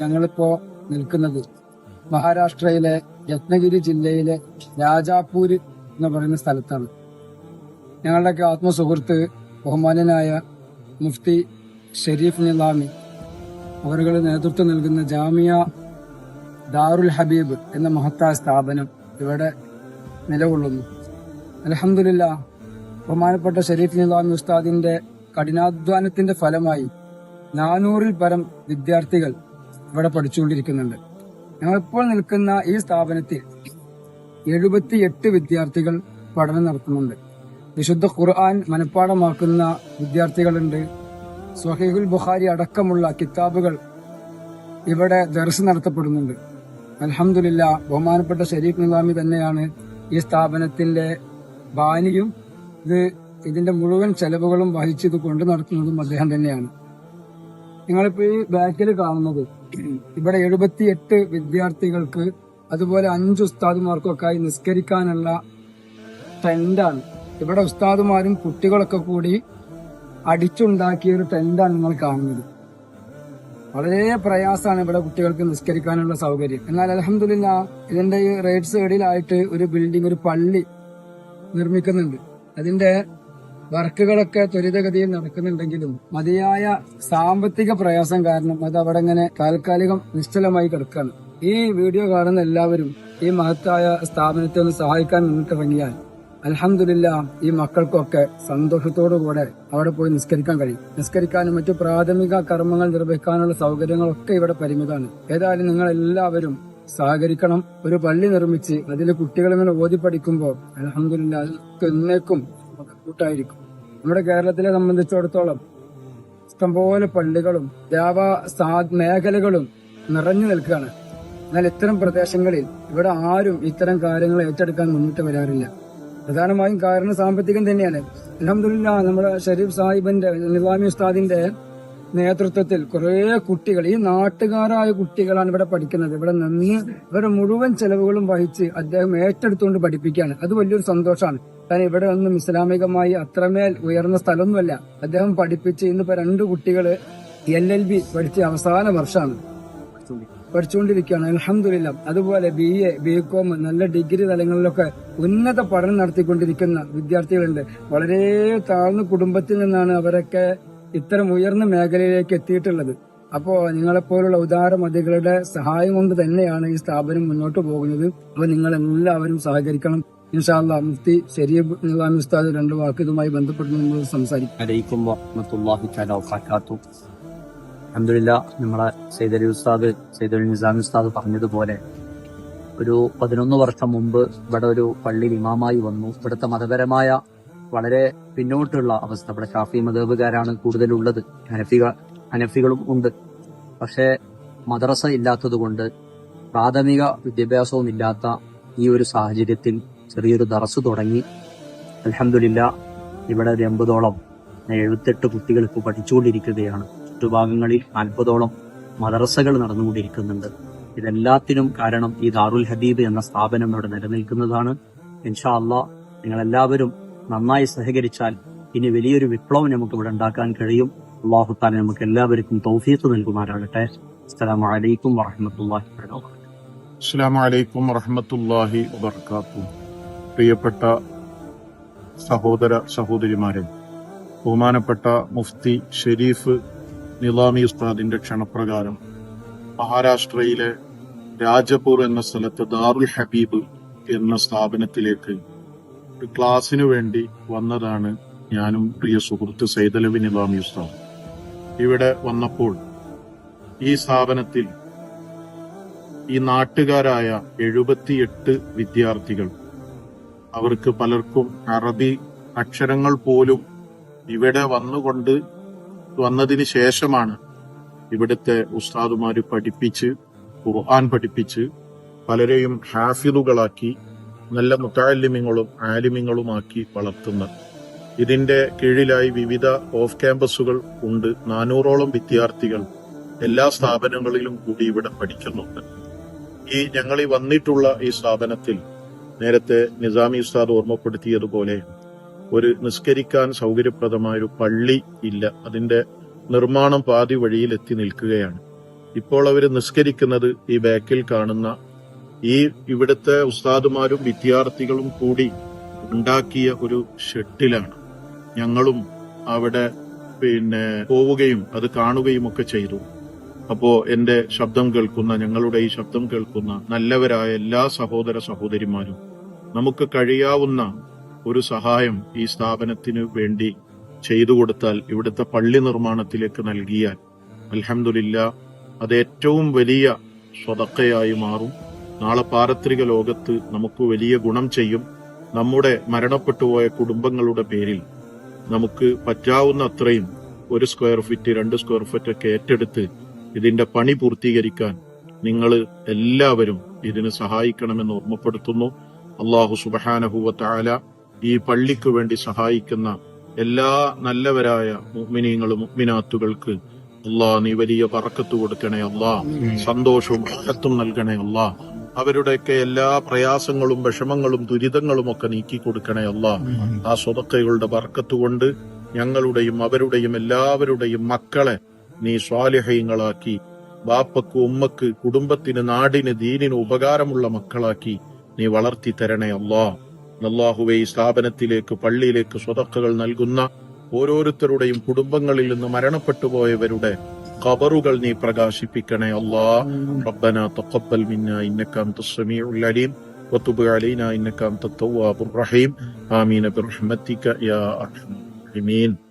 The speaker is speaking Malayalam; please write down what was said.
ഞങ്ങളിപ്പോ നിൽക്കുന്നത് മഹാരാഷ്ട്രയിലെ രത്നഗിരി ജില്ലയിലെ രാജാപൂര് എന്ന് പറയുന്ന സ്ഥലത്താണ്. ഞങ്ങളുടെയൊക്കെ ആത്മസുഹൃത്ത് ബഹുമാനനായ മുഫ്തി ഷെരീഫ് നിലാമി അവരുകൾ നേതൃത്വം നൽകുന്ന ജാമിയ ദാറുൽ ഹബീബ് എന്ന മഹത്തായ സ്ഥാപനം ഇവിടെ നിലകൊള്ളുന്നു. അലഹമില്ല ബഹുമാനപ്പെട്ട ഷെരീഫ് നിലാമി ഉസ്താദിന്റെ കഠിനാധ്വാനത്തിന്റെ ഫലമായി നാനൂറിൽ പരം വിദ്യാർത്ഥികൾ ഇവിടെ പഠിച്ചുകൊണ്ടിരിക്കുന്നുണ്ട്. ഞങ്ങളിപ്പോൾ നിൽക്കുന്ന ഈ സ്ഥാപനത്തിൽ എഴുപത്തിയെട്ട് വിദ്യാർത്ഥികൾ പഠനം നടത്തുന്നുണ്ട്. വിശുദ്ധ ഖുർആൻ മനഃപ്പാടമാക്കുന്ന വിദ്യാർത്ഥികളുണ്ട്. സ്വഹീഹുൽ ബുഖാരി അടക്കമുള്ള കിതാബുകൾ ഇവിടെ ദർസ് നടത്തപ്പെടുന്നുണ്ട്. അലഹമില്ല ബഹുമാനപ്പെട്ട ഷരീഫ് നിലാമി തന്നെയാണ് ഈ സ്ഥാപനത്തിന്റെ ബാനിയും ഇത് ഇതിന്റെ മുഴുവൻ ചെലവുകളും വഹിച്ചത് കൊണ്ടു നടത്തുന്നതും അദ്ദേഹം തന്നെയാണ്. നിങ്ങളിപ്പോ ഈ ബാക്കിൽ കാണുന്നത് ഇവിടെ എഴുപത്തിയെട്ട് വിദ്യാർത്ഥികൾക്ക് അതുപോലെ അഞ്ച് ഉസ്താദുമാർക്കൊക്കെ നിസ്കരിക്കാനുള്ള ടെന്റാണ്. ഇവിടെ ഉസ്താദുമാരും കുട്ടികളൊക്കെ കൂടി അടിച്ചുണ്ടാക്കിയ ഒരു ടെന്റാണ് നിങ്ങൾ കാണുന്നത്. വളരെ പ്രയാസമാണ് ഇവിടെ കുട്ടികൾക്ക് നിസ്കരിക്കാനുള്ള സൗകര്യം. എന്നാൽ അലഹമില്ല ഇതിന്റെ ഈ റൈറ്റ് സൈഡിലായിട്ട് ഒരു ബിൽഡിംഗ് ഒരു പള്ളി നിർമ്മിക്കുന്നുണ്ട്. അതിന്റെ വർക്കുകളൊക്കെ ത്വരിതഗതിയിൽ നടക്കുന്നുണ്ടെങ്കിലും മതിയായ സാമ്പത്തിക പ്രയാസം കാരണം അത് അവിടെ ഇങ്ങനെ താൽക്കാലികം നിശ്ചലമായി കിടക്കുകയാണ്. ഈ വീഡിയോ കാണുന്ന എല്ലാവരും ഈ മഹത്തായ സ്ഥാപനത്തെ ഒന്ന് സഹായിക്കാൻ മുന്നിട്ടിറങ്ങിയാൽ അലഹമില്ല ഈ മക്കൾക്കൊക്കെ സന്തോഷത്തോടുകൂടെ അവിടെ പോയി നിസ്കരിക്കാൻ കഴിയും. നിസ്കരിക്കാനും മറ്റു പ്രാഥമിക കർമ്മങ്ങൾ നിർവഹിക്കാനുള്ള സൗകര്യങ്ങളൊക്കെ ഇവിടെ പരിമിതമാണ്. ഏതായാലും നിങ്ങൾ എല്ലാവരും സഹകരിക്കണം. ഒരു പള്ളി നിർമ്മിച്ച് അതിൽ കുട്ടികളിങ്ങനെ ഓതി പഠിക്കുമ്പോൾ അലഹമില്ല എന്നേക്കും കൂട്ടായിരിക്കും. നമ്മുടെ കേരളത്തിലെ സംബന്ധിച്ചിടത്തോളം ഇഷ്ടംപോലെ പള്ളികളും ദേവ മേഖലകളും നിറഞ്ഞു നിൽക്കുകയാണ്. എന്നാൽ ഇത്തരം പ്രദേശങ്ങളിൽ ഇവിടെ ആരും ഇത്തരം കാര്യങ്ങൾ ഏറ്റെടുക്കാൻ മുന്നിട്ട് വരാറില്ല. പ്രധാനമായും കാരണം സാമ്പത്തികം തന്നെയാണ്. അലഹമില്ല നമ്മുടെ ഷരീഫ് സാഹിബിന്റെ നിലാമി ഉസ്താദിന്റെ നേതൃത്വത്തിൽ കുറെ കുട്ടികൾ ഈ നാട്ടുകാരായ കുട്ടികളാണ് ഇവിടെ പഠിക്കുന്നത്. ഇവിടെ നിന്ന് ഇവരുടെ മുഴുവൻ ചെലവുകളും വഹിച്ച് അദ്ദേഹം ഏറ്റെടുത്തുകൊണ്ട് പഠിപ്പിക്കുകയാണ്. അത് വലിയൊരു സന്തോഷമാണ്. കാരണം ഇവിടെ ഒന്നും ഇസ്ലാമികമായി അത്രമേൽ ഉയർന്ന സ്ഥലമൊന്നുമല്ല. അദ്ദേഹം പഠിപ്പിച്ച് ഇന്നിപ്പോ രണ്ട് കുട്ടികൾ എൽ എൽ ബി പഠിച്ച അവസാന വർഷമാണ്. പഠിച്ചുകൊണ്ടിരിക്കുകയാണ്. അലഹമില്ല അതുപോലെ ബി എ ബി കോം നല്ല ഡിഗ്രി തലങ്ങളിലൊക്കെ ഉന്നത പഠനം നടത്തിക്കൊണ്ടിരിക്കുന്ന വിദ്യാർത്ഥികളുണ്ട്. വളരെ താഴ്ന്ന കുടുംബത്തിൽ നിന്നാണ് അവരൊക്കെ ഇത്തരം ഉയർന്ന മേഖലയിലേക്ക് എത്തിയിട്ടുള്ളത്. അപ്പോ നിങ്ങളെപ്പോലുള്ള ഉദാരമതികളുടെ സഹായം കൊണ്ട് തന്നെയാണ് ഈ സ്ഥാപനം മുന്നോട്ട് പോകുന്നത്. അപ്പൊ നിങ്ങൾ എല്ലാവരും സഹകരിക്കണം. ഇൻഷാല്ല മുഫ്തി ശരീബ് നിലാമി ഉസ്താദ് രണ്ട് വാക്ക് ഇതുമായി ബന്ധപ്പെട്ട് നമ്മൾ സംസാരിക്കും. അൽഹംദുലില്ലാ നമ്മളെ സൈദലി ഉസ്താദ് സൈദലി നിസാമി ഉസ്താദ് പറഞ്ഞതുപോലെ ഒരു പതിനൊന്ന് വർഷം മുമ്പ് ഇവിടെ ഒരു പള്ളിയിൽ ഇമാമായി വന്നു. ഇവിടുത്തെ മതപരമായ വളരെ പിന്നോട്ടുള്ള അവസ്ഥ. നമ്മുടെ ഷാഫി മതേബുകാരാണ് കൂടുതലുള്ളത്. ഹനഫിക ഹനഫികളും ഉണ്ട്. പക്ഷേ മദ്രസ ഇല്ലാത്തത് കൊണ്ട് പ്രാഥമിക വിദ്യാഭ്യാസവും ഇല്ലാത്ത ഈ ഒരു സാഹചര്യത്തിൽ ചെറിയൊരു ദറസ് തുടങ്ങി. അലഹമില്ല ഇവിടെ ഒരു എൺപതോളം എഴുപത്തെട്ട് കുട്ടികൾ ഇപ്പോൾ പഠിച്ചുകൊണ്ടിരിക്കുകയാണ്. ചുറ്റുഭാഗങ്ങളിൽ നാൽപ്പതോളം മദ്രസകൾ നടന്നുകൊണ്ടിരിക്കുന്നുണ്ട്. ഇതെല്ലാത്തിനും കാരണം ഈ ദാറുൽ ഹബീബ് എന്ന സ്ഥാപനം ഇവിടെ നിലനിൽക്കുന്നതാണ്. ഇൻഷാ അള്ളാ നിങ്ങളെല്ലാവരും നന്നായി സഹകരിച്ചാൽ ഇനി വലിയൊരു വിപ്ലവം നമുക്ക് ഇവിടെ ഉണ്ടാക്കാൻ കഴിയും. അള്ളാഹു താല നമുക്ക് എല്ലാവർക്കും തൗഫീഖ് നൽകുമാറാകട്ടെ. അസ്സലാമു അലൈക്കും വറഹ്മത്തുള്ളാഹി വബറകാതുഹു. അസ്സാം വലൈക്കും വറഹമത്തല്ലാഹി വബർക്കാത്തു പ്രിയപ്പെട്ട സഹോദര സഹോദരിമാരെ ബഹുമാനപ്പെട്ട മുഫ്തി ഷെരീഫ് നിലാമി ഉസ്താദിന്റെ ക്ഷണപ്രകാരം മഹാരാഷ്ട്രയിലെ രാജപൂർ എന്ന സ്ഥലത്ത് ദാറുൽ ഹബീബ് എന്ന സ്ഥാപനത്തിലേക്ക് ഒരു ക്ലാസ്സിനു വേണ്ടി വന്നതാണ് ഞാനും പ്രിയ സുഹൃത്ത് സൈദലവി നിലാമി ഉസ്താദ് ഇവിടെ വന്നപ്പോൾ ഈ സ്ഥാപനത്തിൽ ഈ നാട്ടുകാരായ എഴുപത്തിയെട്ട് വിദ്യാർത്ഥികൾ അവർക്ക് പലർക്കും അറബി അക്ഷരങ്ങൾ പോലും ഇവിടെ വന്നുകൊണ്ട് വന്നതിന് ശേഷമാണ് ഇവിടുത്തെ ഉസ്താദുമാര് പഠിപ്പിച്ച് ഖുർആൻ പഠിപ്പിച്ച് പലരെയും ഹാഫിദുകളാക്കി നല്ല മുത്താലിമ്യങ്ങളും ആലിമ്യങ്ങളുമാക്കി വളർത്തുന്നത് ഇതിന്റെ കീഴിലായി വിവിധ ഓഫ് ക്യാമ്പസുകൾ ഉണ്ട്. നാനൂറോളം വിദ്യാർത്ഥികൾ എല്ലാ സ്ഥാപനങ്ങളിലും കൂടി ഇവിടെ പഠിക്കുന്നുണ്ട്. ഈ ഞങ്ങൾ വന്നിട്ടുള്ള ഈ സ്ഥാപനത്തിൽ നേരത്തെ നിസാമി ഉസ്താദ് ഓർമ്മപ്പെടുത്തിയതുപോലെ ഒരു നിസ്കരിക്കാൻ സൗകര്യപ്രദമായ ഒരു പള്ളി ഇല്ല. അതിന്റെ നിർമ്മാണം പാതി വഴിയിൽ എത്തി നിൽക്കുകയാണ്. ഇപ്പോൾ അവർ നിസ്കരിക്കുന്നത് ഈ ബാക്കിൽ കാണുന്ന ഈ ഇവിടുത്തെ ഉസ്താദുമാരും വിദ്യാർത്ഥികളും കൂടി ഉണ്ടാക്കിയ ഒരു ഷെഡിലാണ് ഞങ്ങളും അവിടെ പിന്നെ പോവുകയും അത് കാണുകയും ഒക്കെ ചെയ്തു. അപ്പോ എന്റെ ശബ്ദം കേൾക്കുന്ന ഞങ്ങളുടെ ഈ ശബ്ദം കേൾക്കുന്ന നല്ലവരായ എല്ലാ സഹോദര സഹോദരിമാരും നമുക്ക് കഴിയാവുന്ന ഒരു സഹായം ഈ സ്ഥാപനത്തിന് വേണ്ടി ചെയ്തു കൊടുത്താൽ ഇവിടുത്തെ പള്ളി നിർമ്മാണത്തിലേക്ക് നൽകിയാൽ അലഹമില്ല അത് ഏറ്റവും വലിയ സ്വതക്കയായി മാറും. നാളെ പാരത്രിക ലോകത്ത് നമുക്ക് വലിയ ഗുണം ചെയ്യും. നമ്മുടെ മരണപ്പെട്ടുപോയ കുടുംബങ്ങളുടെ പേരിൽ നമുക്ക് പറ്റാവുന്ന അത്രയും ഒരു സ്ക്വയർ ഫീറ്റ് രണ്ട് സ്ക്വയർ ഫീറ്റ് ഒക്കെ ഏറ്റെടുത്ത് ഇതിന്റെ പണി പൂർത്തീകരിക്കാൻ നിങ്ങൾ എല്ലാവരും ഇതിന് സഹായിക്കണമെന്ന് ഓർമ്മപ്പെടുത്തുന്നു. അള്ളാഹു സുബഹാനഹുവ താല ഈ പള്ളിക്ക് വേണ്ടി സഹായിക്കുന്ന എല്ലാ നല്ലവരായ മുഅ്മിനീങ്ങളും മുഗ്മിനാത്തുകൾക്ക് അള്ളാഹ് നീ വലിയ പറക്കത്ത് കൊടുക്കണേ അള്ളാ സന്തോഷവും അഹത്തും നൽകണേ അള്ളാ അവരുടെയൊക്കെ എല്ലാ പ്രയാസങ്ങളും വിഷമങ്ങളും ദുരിതങ്ങളും ഒക്കെ നീക്കി കൊടുക്കണേ അല്ല ആ സ്വതക്കകളുടെ ബർക്കത്ത് കൊണ്ട് ഞങ്ങളുടെയും അവരുടെയും എല്ലാവരുടെയും മക്കളെ നീ സ്വാലിഹ്യങ്ങളാക്കി ബാപ്പക്ക് ഉമ്മക്ക് കുടുംബത്തിന് നാടിന് ദീനിന് ഉപകാരമുള്ള മക്കളാക്കി നീ വളർത്തി തരണേ അല്ലാ അള്ളാഹുവെ ഈ സ്ഥാപനത്തിലേക്ക് പള്ളിയിലേക്ക് സ്വതക്കകൾ നൽകുന്ന ഓരോരുത്തരുടെയും കുടുംബങ്ങളിൽ നിന്ന് മരണപ്പെട്ടു قبرغل ني برغاشي بكنا يا الله. ربنا تقبل منا إنك أنت السميع العليم. وتب علينا إنك أنت التواب الرحيم. آمين برحمتك يا أرحم الراحمين.